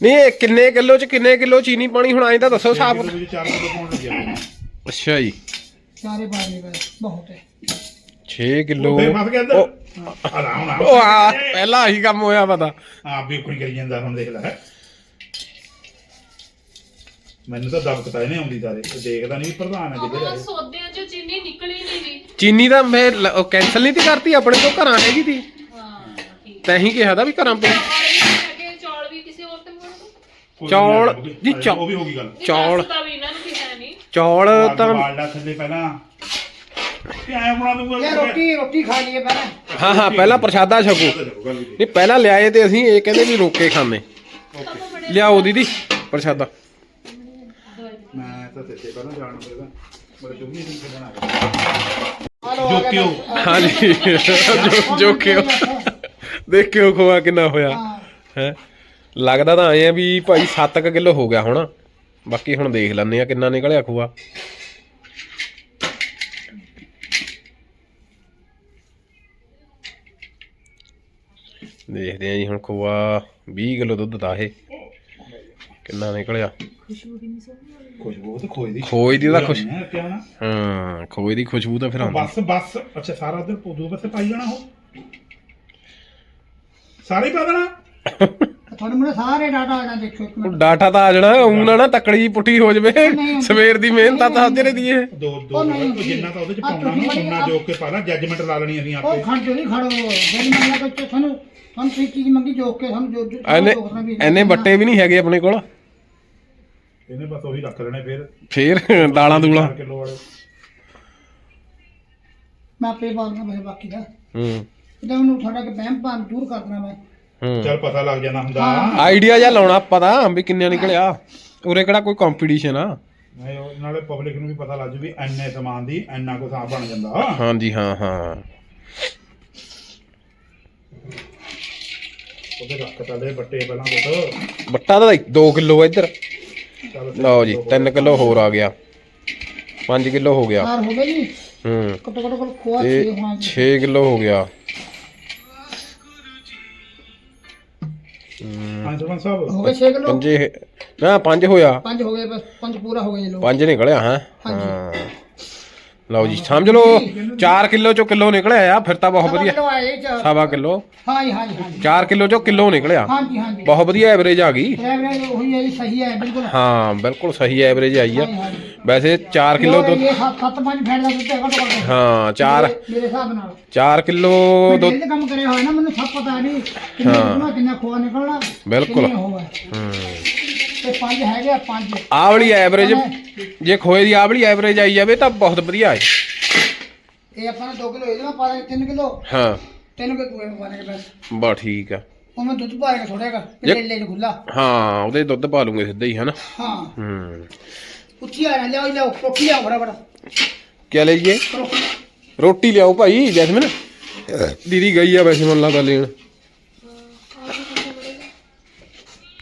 ਨਹੀਂ ਇਹ ਕਿੰਨੇ ਕਿਲੋ ਚ ਕਿੰਨੇ ਕਿਲੋ ਚੀਨੀ ਪਾਣੀ ਹੁਣ ਆਏ ਤਾਂ ਦੱਸੋ ਹਿਸਾਬ ਕਿਲੋ ਵਿੱਚ 4 ਕਿਲੋ ਪਾਉਣ ਲੱਗਿਆ ਅੱਛਾ ਜੀ। ਸਾਰੇ ਪਾ ਦੇ ਬਸ ਬਹੁਤ ਹੈ। 6 ਕਿਲੋ ਉਹ ਫਿਰ ਫਸ ਗਿਆ ਉਹ ਇੱਧਰ ਆਰਾਮ ਨਾਲ ਉਹ ਆ ਪਹਿਲਾਂ ਆਹੀ ਕੰਮ ਹੋਇਆ ਪਤਾ। ਆਪ ਵੀ ਕੋਈ ਕਰੀ ਜਾਂਦਾ ਹੁਣ ਦੇਖ ਲੈ ਮੈਨੂੰ ਤਾਂ ਦਬਕਤਾ ਇਹਨੇ ਆਉਂਦੀ ਤਾਰੇ। ਦੇਖਦਾ ਨਹੀਂ ਪ੍ਰਧਾਨ ਹੈ ਜਿੱਧਰ ਆਹ ਹੈ ਸੌਦਿਆਂ ਚੋਂ ਚੀਨੀ ਨਿਕਲੀ ਨਹੀਂ ਜੀ। ਚੀਨੀ ਦਾ ਮੈਂ ਲ- ਉਹ ਕੈਨਸਲ ਨਹੀਂ ਤੀ ਕਰਤੀ ਆਪਣੇ ਤੋਂ ਘਰਾਂ ਹੈਗੀ ਤੀ। ਹਾਂ ਠੀਕ। ਤੈਂ ਹੀ ਕਿਹਾ ਦਾ ਵੀ ਘਰਾਂ ਪਈ। ਚੌਲ ਚੌਲ ਵੀ ਕਿਸੇ ਹੋਰ ਤੇ ਕੋਈ ਚੌਲ- ਨਹੀਂ ਜੀ, ਅਜੇ ਚੌ- ਉਹ ਵੀ ਹੋ ਗਈ ਗੱਲ। ਚੌਲ। ਤਾਂ ਵੀ ਇਹਨਾਂ ਨੂੰ ਕਿਹਾ ਨਹੀਂ। ਚੌਲ ਤਾਂ ਬਾਲਦਾ ਥੱਲੇ ਪਹਿਲਾਂ। ਕਿ ਆਇਆ ਬਣਾ ਦੂੰਗਾ ਇਹ ਰੋਟੀ ਰੋਟੀ ਖਾ ਲਈਏ ਪਹਿਲਾਂ। ਹਾਂ ਹਾਂ ਪਹਿਲਾਂ ਪ੍ਰਸ਼ਾਦਾ ਛਕੋ। ਨਹੀਂ ਪਹਿਲਾਂ ਲਿਆਏ ਤੇ ਅਸੀਂ ਇਹ ਕਹਿੰਦੇ ਵੀ ਰੋਕੇ ਖਾਂਦੇ। ਲਿਆਓ ਦੀਦੀ ਪ੍ਰਸ਼ਾਦਾ। ਮੈਂ ਤਾਂ ਤੇਰੇ ਪਹਿਲਾਂ ਜਾਣ ਪਏਗਾ ਮੇਰੇ ਨਹੀਂ? ਹਾਂਜੀ। ਦੇਖਿਓ ਖੋਆ ਕਿੰਨਾ ਹੋਇਆ। ਹਾਂ। ਲੱਗਦਾ ਤਾਂ ਆਏ ਆ ਵੀ ਭਾਈ 7 ਕਿਲੋ ਹੋ ਗਿਆ ਹੁਣ। ਬਾਕੀ ਹੁਣ ਦੇਖ ਲੈਂਦੇ ਆ ਕਿੰਨਾ ਨਿਕਲਿਆ ਖੋਆ। ਦੇਖਦੇ ਆ ਜੀ ਹੁਣ ਖੋਆ 20 ਕਿਲੋ ਦੁੱਧ ਦਾ ਇਹ। ਕਿੰਨਾ ਨਿਕਲਿਆ? ਖੁਸ਼ਬੂ ਤਾਂ ਖੋਏ ਦੀ। ਖੋਏ ਦੀ ਤਾਂ ਖੁਸ਼ ਹੈ ਖੋਏ ਦੀ ਖੁਸ਼ਬੂ ਤਾਂ ਫਿਰ ਆਉਂਦੀ। ਬਸ ਬਸ। ਅੱਛਾ ਸਾਰਾ ਦਿਨ ਪੂਦੂ ਬਸੇ ਪਾਈ ਜਾਣਾ ਉਹ? ਸਾਰੇ ਪਾ ਦੇਣਾ? ਤੁਹਾਨੂੰ ਮੇਰੇ ਸਾਰੇ ਡਾਟਾ ਆ ਜਾਣ ਦੇਖੋ ਇੱਕ ਮਿੰਟ। ਡਾਟਾ ਤਾਂ ਆ ਜਾਣਾ ਊਂ ਨਾ ਨਾ ਤੱਕੜੀ ਜੀ ਪੁੱਠੀ ਹੋ ਜਵੇ। ਸਵੇਰ ਦੀ ਮਿਹਨਤ ਆ ਤਾਂ ਹੱਜਰੇ ਦੀ ਇਹ ਦੋ ਦੋ ਉਹ ਨਹੀਂ ਉਹ ਜਿੰਨਾ ਤਾਂ ਉਹਦੇ ਚ ਪਾਉਣਾ ਨਾ ਉਹਨਾਂ ਜੋਕ ਕੇ ਪਾਣਾ ਜੱਜਮੈਂਟ ਲਾ ਲੈਣੀ ਅਸੀਂ ਉਹ ਆਪੇ। ਖੜ ਜੋ ਨਹੀਂ ਖੜੋ ਮੰਨ ਲਾ ਕਿ ਤੁਹਾਨੂੰ ਤੁਹਾਨੂੰ ਕੋਈ ਚੀਜ਼ ਮੰਗੀ ਜੋਕ ਕੇ ਸਾਨੂੰ ਜੋ ਜੋ ਐਨੇ ਐਨੇ ਬੱਟੇ ਵੀ ਨਹੀਂ ਹੈਗੇ ਆਪਣੇ ਕੋਲ। ਇਹਨੇ ਬਸ ਉਹੀ ਰੱਖ ਲੈਣੇ ਫਿਰ। ਫੇਰ ਦਾਲਾਂ ਦੂਲਾਂ। 4 ਕਿਲੋ ਵਾਲੇ। ਮੈਂ ਆਪੇ ਬਾਲਣਾ ਮੈਂ ਬਾਕੀ ਦਾ। ਹੂੰ। ਇਹਦਾ ਮੈਨੂੰ ਤੁਹਾਡਾ ਕਿ ਬਹਿਮ ਭਾਨ ਦੂਰ ਕਰ ਦੇਣਾ ਮੈਂ। ਹੂੰ। ਚੱਲ ਪਤਾ ਲੱਗ ਜਾਣਾ ਹੁੰਦਾ। ਆਈਡੀਆ ਜਾਂ ਲਾਉਣਾ ਪਤਾ ਵੀ ਕਿੰਨੇ ਨਿਕਲਿਆ। ਉਰੇ ਕਿਹੜਾ ਕੋਈ ਕੰਪੀਟੀਸ਼ਨ ਆ। ਨਹੀਂ ਉਹ ਨਾਲੇ ਪਬਲਿਕ ਨੂੰ ਵੀ ਪਤਾ ਲੱਗ ਜੂ ਵੀ ਐਨੇ ਸਮਾਨ ਦੀ ਐਨਾ ਕੁ ਸਾਹ ਬਣ ਜਾਂਦਾ। ਹਾਂਜੀ ਹਾਂ ਹਾਂ। ਉਹਦੇ ਰੱਖ ਦੇ ਬੱਟੇ ਪਹਿਲਾਂ ਪੁੱਤ। ਬੱਟਾ ਤਾਂ 2 ਕਿਲੋ ਇੱਧਰ। ਚੱਲ ਲਓ ਜੀ 3 ਕਿਲੋ ਹੋਰ ਆ ਗਿਆ। 5 ਕਿਲੋ ਹੋ ਗਿਆ। ਹੋ ਗਏ ਜੀ? ਹੂੰ। ਘੱਟੋ ਘੱਟ ਕੋਲ ਖੋਆ ਤੇ ਛੇ ਹਾਂ ਜੀ 6 ਕਿਲੋ ਹੋ ਗਿਆ। ਹਾਂ ਸਰਪੰਚ ਸਾਹਿਬ। ਹੋ ਗਏ 6 ਕਿਲੋ? ਪੰਜੇ ਨਾ 5 ਹੋਇਆ। ਪੰਜ ਹੋ ਗਏ ਬਸ ਪੰਜ ਪੂਰਾ ਹੋ ਗਏ ਜੀ ਲੋ 5 ਨਿਕਲਿਆ ਹੈ? ਹਾਂਜੀ। ਹਾਂ। ਲਓ ਜੀ ਸਮਝ ਲਓ 4 ਕਿਲੋ ਚੋਂ ਕਿਲੋ ਨਿਕਲਿਆ ਆ ਫਿਰ ਤਾਂ ਬਹੁਤ ਵਧੀਆ। ਕਿਲੋ ਆਏ। ਸਵਾ ਕਿਲੋ। ਹਾਂ ਜੀ ਹਾਂ ਜੀ ਹਾਂ ਜੀ 4 ਕਿਲੋ ਚੋਂ ਕਿਲੋ ਨਿਕਲਿਆ। ਹਾਂ ਜੀ ਹਾਂ ਜੀ ਬਹੁਤ ਵਧੀਆ ਐਵਰੇਜ ਆ ਗਈ। ਐਵਰੇਜ ਉਹੀ ਹੈ ਜੀ ਸਹੀ ਹੈ ਬਿਲਕੁਲ। ਹਾਂ ਬਿਲਕੁਲ ਸਹੀ ਐਵਰੇਜ ਆਈ ਆ। ਵੈਸੇ 4 ਕਿਲੋ ਦੁੱਧ ਇਹ 7 5 ਫੈਟ ਦਾ ਦੁੱਧ ਹੈ ਘੱਟੋ ਘੱਟ। ਹਾਂ 4 ਮੇਰੇ- ਹਿਸਾਬ ਨਾਲ। 4 ਕਿਲੋ ਦੁੱਧ ਡੇਲੀ ਕੰਮ ਕਰਿਆ ਹੋਇਆ ਨਾ ਮੈਨੂੰ ਸਭ ਪਤਾ ਨਹੀਂ ਕਿੰਨਾ ਹਾਂ। ਨਿਕਲਣਾ ਕਿੰਨਾ ਖੋਆ ਨਿਕਲਣਾ ਬਿਲਕੁਲ। ਹੂੰ। ਤੇ ਪੰਜ ਹੈਗੇ ਆ ਪੰਜ। ਆਹ ਵਾਲੀ ਐਵਰੇਜ ਜੇ ਖੋਏ ਦੀ ਆਹ ਵਾਲੀ ਐਵਰੇਜ ਆਈ ਜਾਵੇ ਤਾਂ ਬਹੁਤ ਵਧੀਆ ਹੈ। ਇਹ ਆਪਾਂ ਨੇ 2 ਕਿਲੋ ਇਹਦੇ ਨਾਲ ਪਾ ਦੇ 3 ਕਿਲੋ? ਹਾਂ। 3 ਕਿਲੋ ਤੂੰ ਇਹਨੂੰ ਪਾਣੇ ਬਸ। ਬਾ ਠੀਕ ਆ। ਉਹ ਮੈਂ ਦੁੱਧ ਪਾਏਗਾ ਥੋੜਾ ਜਿਹਾ ਪਲੇਲੇ ਚ ਖੁੱਲਾ ਹਾਂ ਉਹਦੇ ਦੁੱਧ ਪਾ ਲੂੰਗੇ ਸਿੱਧਾ ਹੀ ਹਨਾ? ਹਾਂ। ਹੂੰ। ਉੱਚੀ ਆ ਨਾ ਲਿਆਓ ਲਿਆਓ ਕੋਠੀ ਲਿਆਓ ਬੜਾ ਬੜਾ ਕੀ ਲਈਏ? ਰੋਟੀ ਲਿਆਓ ਭਾਈ ਜੈਸਮਿਨ। ਦੀਦੀ ਗਈ ਆ ਵੈਸੇ ਮਨ ਲੱਗਦਾ ਲੈਣ।